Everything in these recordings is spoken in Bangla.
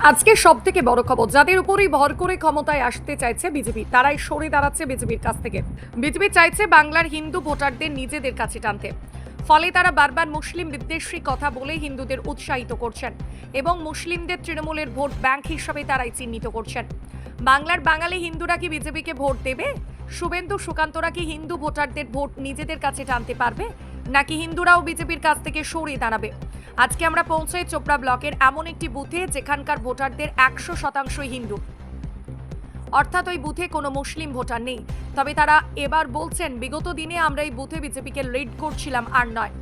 আজকে সব থেকে বড় খবর, যাদের উপরই ভর করে ক্ষমতায় আসতে চাইছে বিজেপি, তারাই সরে দাঁড়াচ্ছে বিজেপির কাছ থেকে। বিজেপি চাইছে বাংলার হিন্দু ভোটারদের নিজেদের কাছে টানতে। ফলে তারা বারবার মুসলিম বিদ্বেষী কথা বলে হিন্দুদের উৎসাহিত করছেন এবং মুসলিমদের তৃণমূলের ভোট ব্যাংক হিসাবে তারাই চিহ্নিত করছেন। বাংলার বাঙালি হিন্দুরা কি বিজেপিকে ভোট দেবে? শুভেন্দু সুকান্তরা কি হিন্দু ভোটারদের ভোট নিজেদের কাছে টানতে পারবে? নাকি হিন্দুরাও বিজেপির কাছ থেকে সরিয়ে দাঁড়াবে? আজকে আমরা পৌঁছাই চোপড়া ব্লকের এমন একটি বুথে যেখানকার ভোটারদের একশো শতাংশই হিন্দু। অর্থাৎ ওই বুথে কোনো মুসলিম ভোটার নেই। তবে তারা এবার বলছেন, বিগত দিনে আমরা এই বুথে বিজেপিকে লিড করছিলাম আর নয়।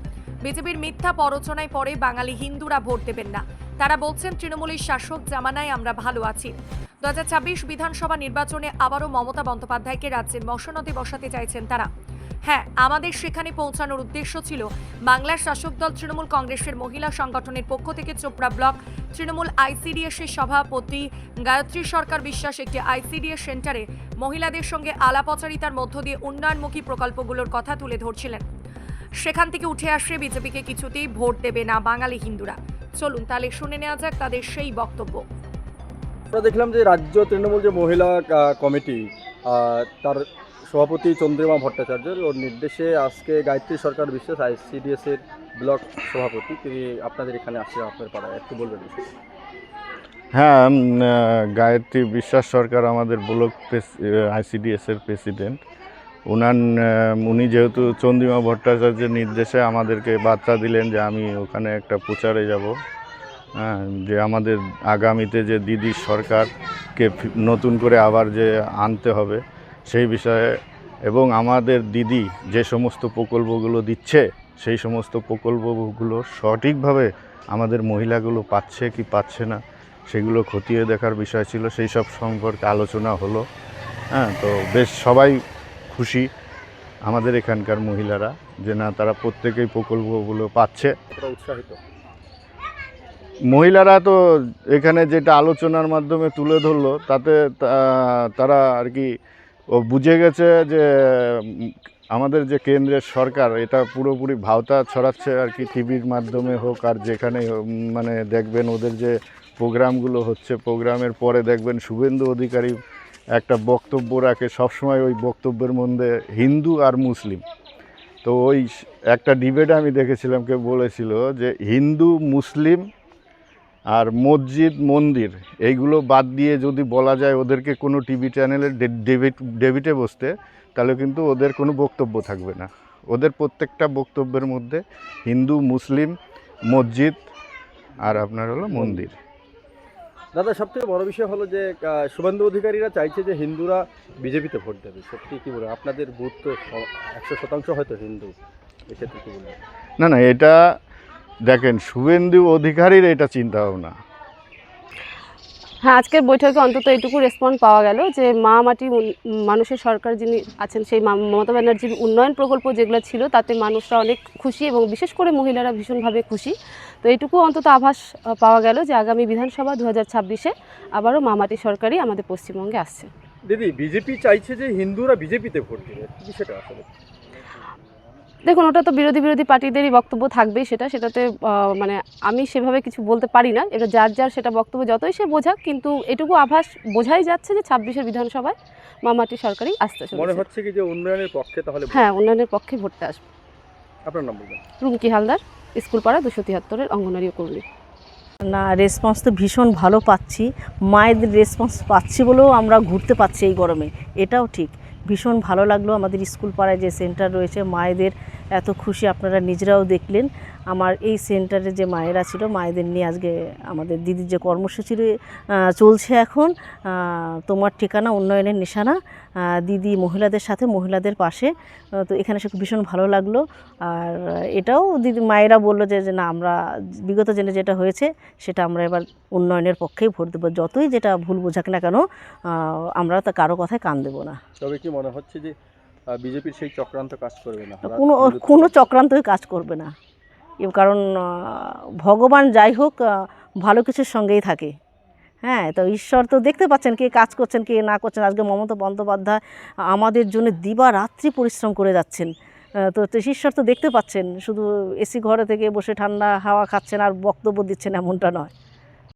বিজেপির মিথ্যা প্ররোচনায় পরে বাঙালি হিন্দুরা ভোট দেবেন না। তারা বলছেন, তৃণমূলের শাসক জামানায় আমরা ভালো আছি। দু হাজার ছাব্বিশ বিধানসভা নির্বাচনে আবারও মমতা বন্দ্যোপাধ্যায়কে রাজ্যের মসনদে বসাতে চাইছেন তারা। হ্যাঁ আমাদের সেখানে পৌঁছানোর উদ্দেশ্য ছিল বাংলার শাসক দল তৃণমূল কংগ্রেসের মহিলা সংগঠনের পক্ষ থেকে চোপড়া ব্লক তৃণমূল আইসিডিএস এর সভাপতি গায়ত্রী সরকার বিশ্বাস একটি আইসিডিএস সেন্টারে মহিলাদের সঙ্গে আলাপচারিতার মধ্য দিয়ে উন্নয়নমুখী প্রকল্পগুলোর কথা তুলে ধরছিলেন। সেখান থেকে উঠে আসে বিজেপিকে কিছুতেই ভোট দেবে না বাঙালি হিন্দুরা। চলুন তাহলে শুনে নেওয়া যাক তাদের সেই বক্তব্য। আমরা দেখলাম যে রাজ্য তৃণমূল যে মহিলা কমিটি তার সভাপতি চন্দ্রিমা ভট্টাচার্যের ওর নির্দেশে আজকে গায়ত্রী সরকার বিশ্বাস আইসিডিএস এর ব্লক সভাপতি। তিনি আপনাদের এখানে আসছেন আপনার পাড়ায়। একটু বলবেন। হ্যাঁ গায়ত্রী বিশ্বাস সরকার আমাদের ব্লক আইসিডিএস এর প্রেসিডেন্ট। উনার উনি যেহেতু চন্দ্রিমা ভট্টাচার্যের নির্দেশে আমাদেরকে বার্তা দিলেন যে আমি ওখানে একটা প্রচারে যাব হ্যাঁ যে আমাদের আগামীতে যে দিদির সরকারকে ফি- নতুন করে আবার যে আনতে হবে সেই বিষয়ে এবং আমাদের দিদি যে সমস্ত প্রকল্পগুলো দিচ্ছে, সেই সমস্ত প্রকল্পগুলো সঠিকভাবে আমাদের মহিলাগুলো পাচ্ছে কি পাচ্ছে না, সেগুলো খতিয়ে দেখার বিষয় ছিল, সেই সব সম্পর্কে আলোচনা হলো। হ্যাঁ তো বেশ সবাই খুশি, আমাদের এখানকার মহিলারা যে না তারা প্রত্যেকেই প্রকল্পগুলো পাচ্ছে। উৎসাহিত। মহিলারা তো এখানে যেটা আলোচনার মাধ্যমে তুলে ধরলো, তাতে তারা আর কি, ও বুঝে গেছে যে, আমাদের যে কেন্দ্রের সরকার, এটা পুরোপুরি ভাওতা ছড়াচ্ছে আর কি, টিভির মাধ্যমে হোক আর যেখানে মানে দেখবেন ওদের যে প্রোগ্রামগুলো হচ্ছে, প্রোগ্রামের পরে দেখবেন শুভেন্দু অধিকারী একটা বক্তব্য রাখে, সবসময় ওই বক্তব্যের মধ্যে হিন্দু আর মুসলিম। তো ওই একটা ডিবেট আমি দেখেছিলাম, কেউ বলেছিল যে হিন্দু, মুসলিম আর মসজিদ মন্দির এইগুলো বাদ দিয়ে যদি বলা যায় ওদেরকে কোনো টিভি চ্যানেলে ডেবিট বসতে তাহলে কিন্তু ওদের কোনো বক্তব্য থাকবে না। ওদের প্রত্যেকটা বক্তব্যের মধ্যে হিন্দু মুসলিম মসজিদ আর আপনার হলো মন্দির। দাদা সব থেকে বড় বিষয় হলো যে শুভেন্দু অধিকারীরা চাইছে যে হিন্দুরা বিজেপিতে ভোট দেবে। সত্যি কি বলে? আপনাদের বুথ তো একশো শতাংশ হয়তো হিন্দু এক্ষেত্রে কি বলবেন? না না এটা দেখেন শুভেন্দু অধিকারীর এটা চিন্তা ভাবনা হ্যাঁ আজকের বৈঠকে অন্তত এইটুকু রেসপন্স পাওয়া গেল যে মা মাটি মানুষের সরকার যিনি আছেন সেই মমতা ব্যানার্জির উন্নয়ন প্রকল্প যেগুলো ছিল তাতে মানুষরা অনেক খুশি এবং বিশেষ করে মহিলারা ভীষণভাবে খুশি। তো এইটুকু অন্তত আভাস পাওয়া গেল যে আগামী বিধানসভা দু হাজার ছাব্বিশে আবারও মা মাটি সরকারই আমাদের পশ্চিমবঙ্গে আসছে। দিদি বিজেপি চাইছে যে হিন্দুরা বিজেপিতে ভোট দেবে সেটা আসলে? দেখুন ওটা তো বিরোধী বিরোধী পার্টিদেরই বক্তব্য থাকবেই সেটা। সেটাতে মানে আমি সেভাবে কিছু বলতে পারি না। এটা যার যার সেটা বক্তব্য যতই সে বোঝাক কিন্তু এটুকু আভাস বোঝাই যাচ্ছে যে ছাব্বিশের বিধানসভায় মামাটি সরকারই আসতে মনে হচ্ছে কি যে উন্নয়নের পক্ষে তাহলে হ্যাঁ উন্নয়নের পক্ষে ভোটটা আসবে। আপনার নাম বলবেন? রুমকি হালদার স্কুল পাড়া দুশো তিয়াত্তরের অঙ্গনারী কর্মী। না রেসপন্স তো ভীষণ ভালো পাচ্ছি। মায়েদের রেসপন্স পাচ্ছি বলেও আমরা ঘুরতে পাচ্ছি এই গরমে। এটাও ঠিক। ভীষণ ভালো লাগল আমাদের স্কুল পাড়ায় যে সেন্টার রয়েছে মায়েদের এত খুশি আপনারা নিজেরাও দেখলেন। আমার এই সেন্টারে যে মায়েরা ছিল, মায়েদের নিয়ে আজকে আমাদের দিদির যে কর্মসূচি চলছে এখন তোমার ঠিকানা, উন্নয়নের নিশানা দিদি মহিলাদের সাথে, মহিলাদের পাশে। তো এখানে সে ভীষণ ভালো লাগল। আর এটাও দিদি, মায়েরা বলল যে না, আমরা বিগত দিনে যেটা হয়েছে, সেটা আমরা এবার উন্নয়নের পক্ষেই ভোট দেবো। যতই যেটা ভুল বোঝাক না কেন আমরা তা কারও কথায় কান দেবো না। তবে কি মনে হচ্ছে যে বিজেপির সেই চক্রান্ত কাজ করবে না কোনো কোনো চক্রান্তই কাজ করবে না। কারণ ভগবান যাই হোক ভালো কিছুর সঙ্গেই থাকে। হ্যাঁ তো ঈশ্বর তো দেখতে পাচ্ছেন কে কাজ করছেন কে না করছেন। আজকে মমতা বন্দ্যোপাধ্যায় আমাদের জন্য দিবা রাত্রি পরিশ্রম করে যাচ্ছেন। তো তো ঈশ্বর তো দেখতে পাচ্ছেন শুধু এসি ঘরে থেকে বসে ঠান্ডা হাওয়া খাচ্ছেন আর বক্তব্য দিচ্ছেন এমনটা নয়।